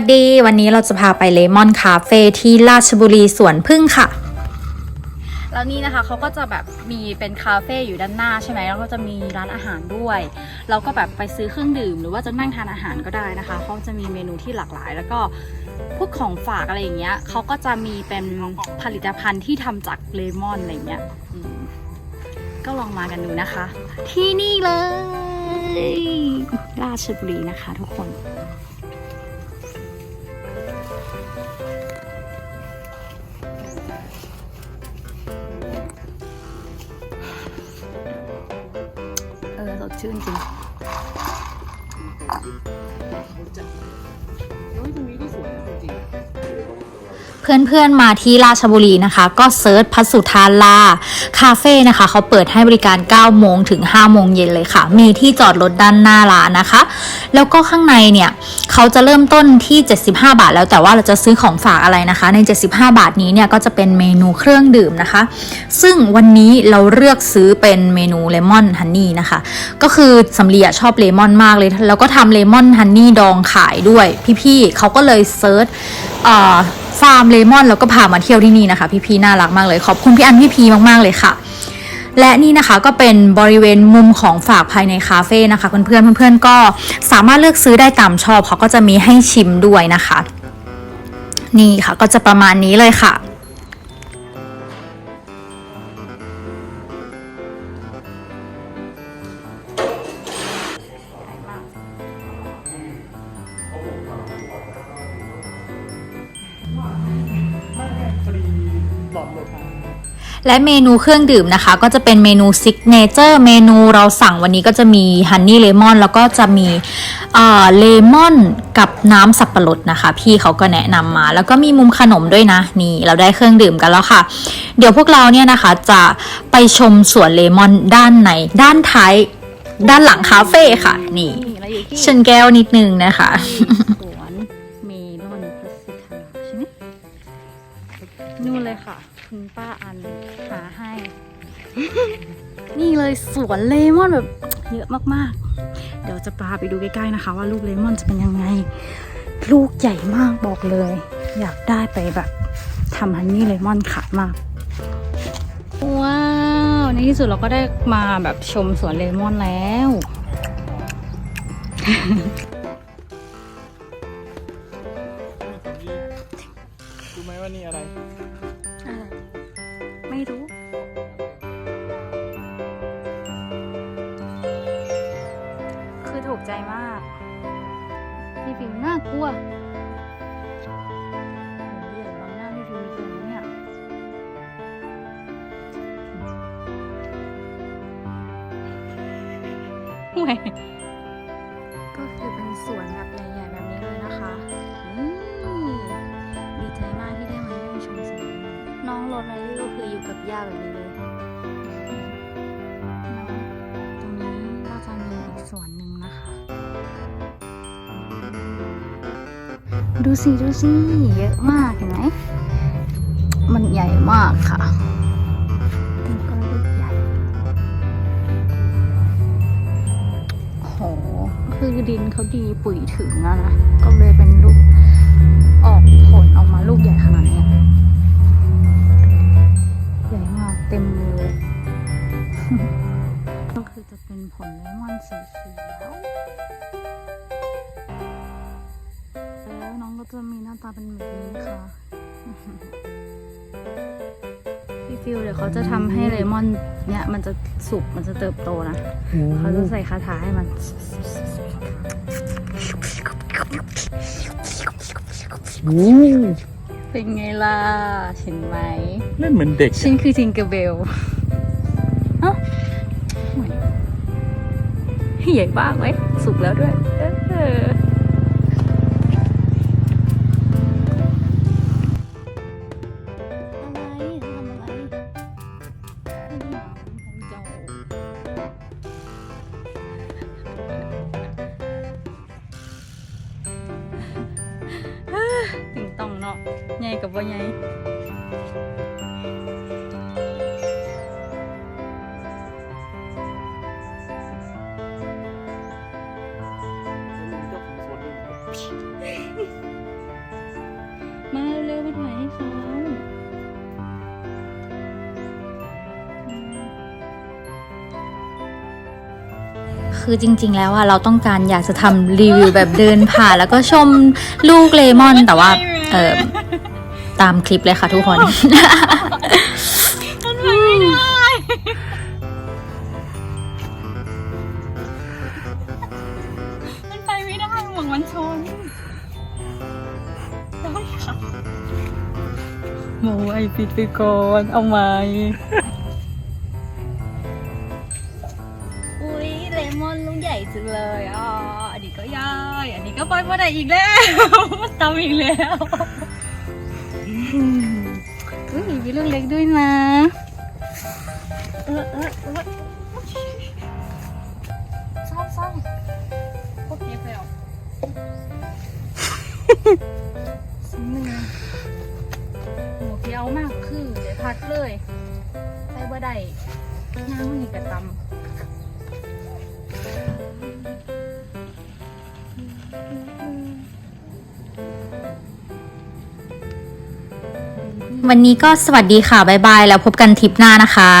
วัสดี วันนี้เราจะพาไปเลมอนคาเฟ่ที่ราชบุรีสวนพึ่งค่ะ แล้วนี่นะคะเขาก็จะแบบมีเป็นคาเฟ่อยู่ด้านหน้าใช่ไหมแล้วก็จะมีร้านอาหารด้วย เราก็แบบไปซื้อเครื่องดื่ม หรือว่าจะนั่งทานอาหารก็ได้นะคะเขาจะมีเมนูที่หลากหลาย แล้วก็พวกของฝากอะไรอย่างเงี้ยเขาก็จะมีเป็นผลิตภัณฑ์ที่ทำจากเลมอนอะไรเงี้ยก็ลองมากันดูนะคะ ที่นี่เลย ราชบุรีนะคะทุกคน เออสดชื่นจริง เพื่อนๆมาที่ราชบุรีนะคะ ก็เซิร์ชพัสุธาลาคาเฟ่นะคะ เขาเปิดให้บริการ 9 โมงถึง 5 โมงเย็นเลยค่ะ มีที่จอดรถด้านหน้าร้านนะคะ แล้วก็ข้างในเนี่ยเขาจะเริ่มต้นที่ 75 บาท แล้วแต่ว่าเราจะซื้อของฝากอะไรนะคะ ใน 75 บาทนี้เนี่ยก็จะเป็นเมนูเครื่องดื่มนะคะ ซึ่งวันนี้เราเลือกซื้อเป็นเมนูเลมอนฮันนี่นะคะ ก็คือสำลีอะชอบเลมอนมากเลย แล้วก็ทำเลมอนฮันนี่ดองขายด้วย พี่ๆเขาก็เลยเซิร์ชอ่อ ฟาร์มเลมอนแล้วก็พามาเที่ยวที่นี่นะคะ พี่พีน่ารักมากเลย ขอบคุณพี่อันพี่พีมากๆเลยค่ะ และนี่นะคะก็เป็นบริเวณมุมของฝากภายในคาเฟ่นะคะเพื่อนๆเพื่อนๆก็สามารถเลือกซื้อได้ตามชอบเขาก็จะมีให้ชิมด้วยนะคะ นี่ค่ะก็จะประมาณนี้เลยค่ะ และเมนูเครื่องดื่มนะคะ ก็จะเป็นเมนูซิกเนเจอร์เมนูเราสั่งวันนี้ก็จะมีฮันนี่เลมอนแล้วก็จะมีเลมอนกับน้ำสับปะรดนะคะ พี่เขาก็แนะนำมา แล้วก็มีมุมขนมด้วยนะ นี่เราได้เครื่องดื่มกันแล้วค่ะ เดี๋ยวพวกเราเนี่ยนะคะจะไปชมสวนเลมอนด้านในด้านท้าย ด้านหลังคาเฟ่ค่ะ นี่นี่เราอยู่ที่ชนแก้วนิดนึงนะคะ นู่นเลยค่ะ คุณป้าอันหาให้ นี่เลยสวนเลมอนแบบเยอะมากๆ เดี๋ยวจะพาไปดูใกล้ๆนะคะ ว่าลูกเลมอนจะเป็นยังไง ลูกใหญ่มากบอกเลย อยากได้ไปแบบทำฮันนี่เลมอนขายมาก ว้าว ในที่สุดเราก็ได้มาแบบชมสวนเลมอนแล้ว รู้ไหมว่านี่อะไรไม่รู้ คือถูกใจมากพี่ฟิวน่ากลัวโอ้โหใหญ่บางหน้าพี่ฟิวจริงๆนะเนี่ยห่วยก็คือเป็นสวนแบบใหญ่ๆแบบนี้เลยนะคะ น้องโรสแมรี่ก็คืออยู่กับย่าแบบนี้เลยตรงนี้ก็จะมีอีกส่วนหนึ่งนะคะ ดูสิดูสิเยอะมากเห็นไหมมันใหญ่มากค่ะต้นก็ลูกใหญ่โหคือดินเขาดีปุ๋ยถึงแล้วนะ ก็เลยเป็นลูกออกผลออกมา จะมีหน้าตาเป็นแบบนี้ค่ะพี่ฟิวเดี๋ยวเขาจะทำให้เลมอนเนี่ยมันจะสุกมันจะเติบโตนะ เขาจะใส่คาถาให้มันเป็นไงล่ะเห็นไหมเล่นเหมือนเด็กฉันคือทิงเกอร์เบลเอ้าห่วยใหญ่บ้างไหมสุกแล้วด้วยเออ นาะใหกับว่ใหญ่มาเร็วๆมาถ่ายให้เขาคือจริง ๆ แล้วอะเราต้องการอยากจะทำรีวิวแบบเดินผ่านแล้วก็ชมลูกเลมอนแต่ว่า เออตามคลิปเลยค่ะทุกคน มันไปไม่ได้ มันไปไม่ได้หมวกมันชนได้ค่ะโมไอปิดไปก่อน เอาไหม จังเลยอะอันนี้ก็ย่ายอันนี้ก็ปล่อยมาได้อีกแล้วมันตำอีกแล้วอุ้ยมีลูกเล็กด้วยนะเออเออเออซ่อมซ่อมพวกนี้ไปเอาสิหนึ่งหมูเพียวมากคือเดี๋ยวพัดเลยใส่บ่ได้ย่างมันนี่กระตำ วันนี้ก็สวัสดีค่ะ บ๊ายบาย แล้วพบกันทริปหน้านะคะ